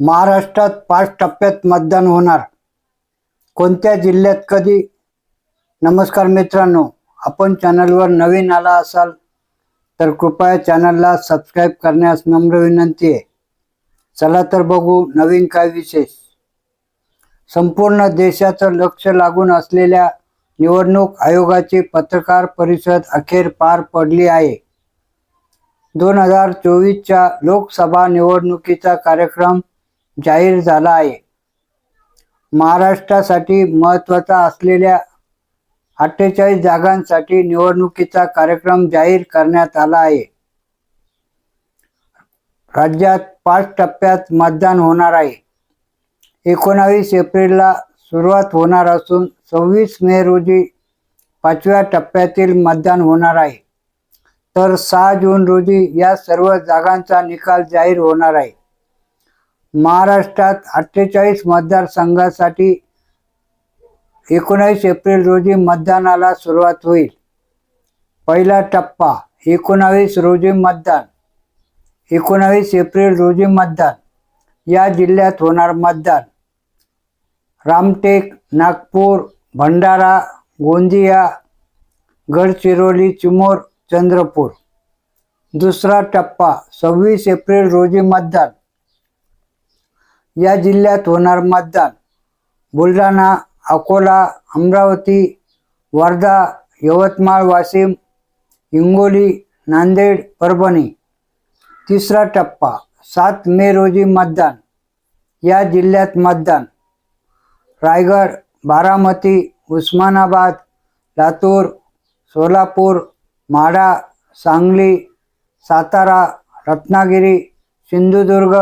महाराष्ट्रात पाच टप्प्यात मतदान होणार. कोणत्या जिल्ह्यात कधी? नमस्कार मित्रांनो आपण चॅनलवर नवीन आला असाल तर कृपया चॅनलला सबस्क्राईब करण्यास नम्र विनंती आहे. चला तर बघू नवीन काय विशेष. संपूर्ण देशाचं लक्ष लागून असलेल्या निवडणूक आयोगाची पत्रकार परिषद अखेर पार पडली आहे. दोन हजार चोवीसच्या लोकसभा निवडणुकीचा कार्यक्रम जाहीर झाला आहे. महाराष्ट्रासाठी महत्त्वाचा असलेल्या अठ्ठेचाळीस जागांसाठी निवडणुकीचा कार्यक्रम जाहीर करण्यात आला आहे. राज्यात पाच टप्प्यात मतदान होणार आहे. एकोणावीस एप्रिलला सुरुवात होणार असून सव्वीस मे रोजी पाचव्या टप्प्यातील मतदान होणार आहे. तर सहा जून रोजी या सर्व जागांचा निकाल जाहीर होणार आहे. महाराष्ट्रात अठ्ठेचाळीस मतदारसंघासाठी एकोणावीस एप्रिल रोजी मतदानाला सुरुवात होईल. पहिला टप्पा एकोणावीस रोजी मतदान. एकोणावीस एप्रिल रोजी मतदान. या जिल्ह्यात होणार मतदान. रामटेक नागपूर भंडारा गोंदिया गडचिरोली चिमोर चंद्रपूर. दुसरा टप्पा सव्वीस एप्रिल रोजी मतदान. या जिल्ह्यात होणार मतदान. बुलढाणा अकोला अमरावती वर्धा यवतमाळ वाशिम हिंगोली नांदेड परभणी. तिसरा टप्पा सात मे रोजी मतदान. या जिल्ह्यात मतदान. रायगड बारामती उस्मानाबाद लातूर सोलापूर माढा सांगली सातारा रत्नागिरी सिंधुदुर्ग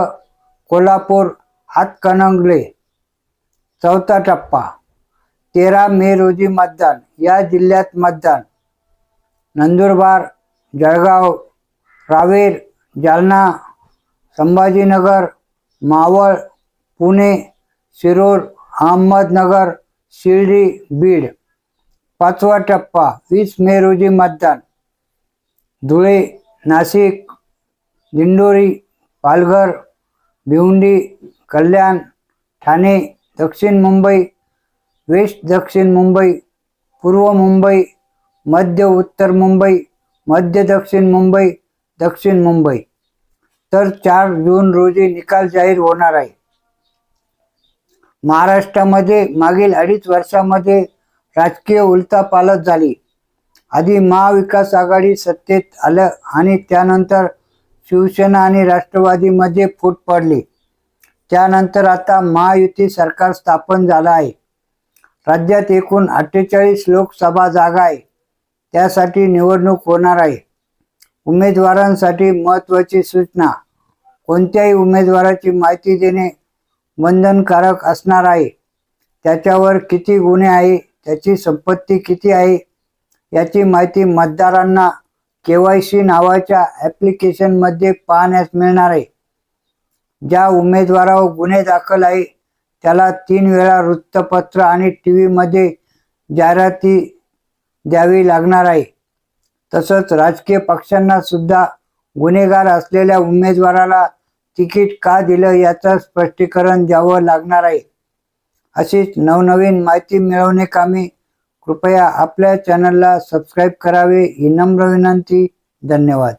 कोल्हापूर हातकणंगले चौथा टप्पा. तेरा मे रोजी मतदान. या जिल्ह्यात मतदान. नंदुरबार जळगाव रावेर जालना संभाजीनगर मावळ पुणे शिरूर अहमदनगर शिर्डी बीड. पाचवा टप्पा. वीस मे रोजी मतदान. धुळे नाशिक दिंडोरी पालघर भिवंडी कल्याण ठाणे दक्षिण मुंबई वेस्ट दक्षिण मुंबई पूर्व मुंबई मध्य उत्तर मुंबई मध्य दक्षिण मुंबई दक्षिण मुंबई. तर चार जून रोजी निकाल जाहीर होणार आहे. महाराष्ट्रामध्ये मागील अडीच वर्षामध्ये राजकीय उलथापालत झाली. आधी महाविकास आघाडी सत्तेत आलं आणि त्यानंतर शिवसेना आणि राष्ट्रवादीमध्ये फूट पडली. त्यानंतर आता महायुती सरकार स्थापन झालं आहे. राज्यात एकूण अठ्ठेचाळीस लोकसभा जागा आहे. त्यासाठी निवडणूक होणार आहे. उमेदवारांसाठी महत्त्वाची सूचना. कोणत्याही उमेदवाराची माहिती देणे बंधनकारक असणार आहे. त्याच्यावर किती गुन्हे आहे त्याची संपत्ती किती आहे याची माहिती मतदारांना के वाय सी नावाच्या ॲप्लिकेशनमध्ये पाहण्यास मिळणार आहे. ज्या उमेदवारावर गुन्हे दाखल आहे त्याला तीन वेळा वृत्तपत्र आणि टी व्हीमध्ये जाहिराती द्यावी लागणार आहे. तसंच राजकीय पक्षांना सुद्धा गुन्हेगार असलेल्या उमेदवाराला तिकीट का दिलं याचं स्पष्टीकरण द्यावं लागणार आहे. अशीच नवनवीन माहिती मिळवणे कामी कृपया आपल्या चॅनलला सबस्क्राईब करावे ही नम्र विनंती. धन्यवाद.